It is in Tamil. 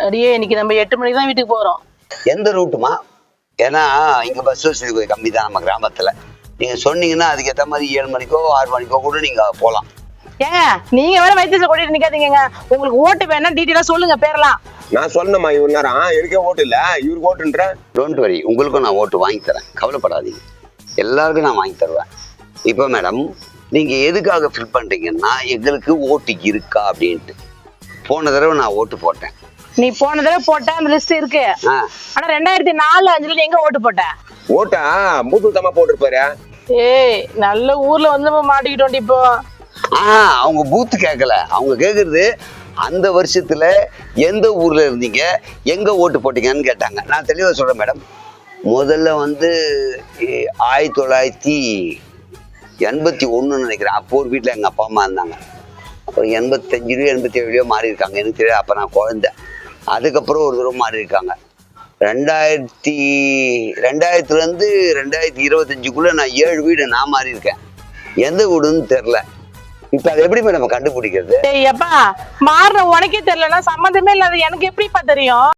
அடியே இன்னைக்கு நம்ம எட்டு மணிக்கு தான் வீட்டுக்கு போறோம். எந்த ரூட்டுமா? ஏன்னா இங்க பஸ் வசதி கொஞ்சம் கம்மி தான் நம்ம கிராமத்துல. நீங்க சொன்னீங்கன்னா அதுக்கேற்ற மாதிரி ஏழு மணிக்கோ ஆறு மணிக்கோ கூட நீங்க போகலாம் ஏங்க நீங்க வேற வைத்தியத்தை கூட்டிட்டு நிக்காதீங்க உங்களுக்கு ஓட்டு வேணா டீட்டெயிலா சொல்லுங்க பேரெல்லாம். நான் சொன்னேம்மா இவ்வளவு நேரம். எனக்கே ஓட்டு இல்ல? இவருக்கு ஓட்டுன்ற? டோன்ட் வரி உங்களுக்கும் நான் ஓட்டு வாங்கி தரேன். கவலைப்படாதீங்க. எல்லாருக்கும் நான் வாங்கி தருவேன். இப்போ மேடம் நீங்க எதுக்காக ஃபில் பண்றீங்கன்னா எங்களுக்கு ஓட்டு இருக்கா அப்படின்ட்டு. போன தடவை நான் ஓட்டு போட்டேன். நீ போன தடவை போட்ட அந்த லிஸ்ட் இருக்கு. ஆனா ரெண்டாயிரத்தி நாலு அஞ்சுல எங்க ஓட்டு போட்ட? ஓட்டா? மூத்து தம்மா போட்டிருப்பாரு. ஏய் நல்ல ஊர்ல வந்து நம்ம மாட்டிக்கிட்டோம் இப்போ. ஆ அவங்க பூத்து கேட்கல அவங்க கேட்குறது அந்த வருஷத்துல எந்த ஊர்ல இருந்தீங்க? எங்க ஓட்டு போட்டீங்கன்னு கேட்டாங்க. நான் தெளிவாக சொல்றேன் மேடம். முதல்ல வந்து ஆயிரத்தி தொள்ளாயிரத்தி எண்பத்தி ஒன்றுன்னு நினைக்கிறேன். அப்போ ஒரு வீட்டில் எங்கள் அப்பா அம்மா இருந்தாங்க. அப்புறம் எண்பத்தஞ்சுலையோ எண்பத்தி ஏழுலையோ மாறி இருக்காங்க எனக்கு தெரியாது. அப்போ நான் குழந்தை. அதுக்கப்புறம் ஒரு தூரம் மாறி இருக்காங்க. ரெண்டாயிரத்தி ரெண்டாயிரத்துலேருந்து ரெண்டாயிரத்தி இருபத்தஞ்சுக்குள்ளே நான் ஏழு வீடு நான் மாறி இருக்கேன். எந்த வீடுன்னு தெரில இப்போ அதை எப்படி நம்ம கண்டுபிடிக்கிறது? ஏய் எப்பா மாறுற உனக்கே தெரியலன்னா சம்மந்தமே இல்லாத எனக்கு எப்படிப்பா தெரியும்?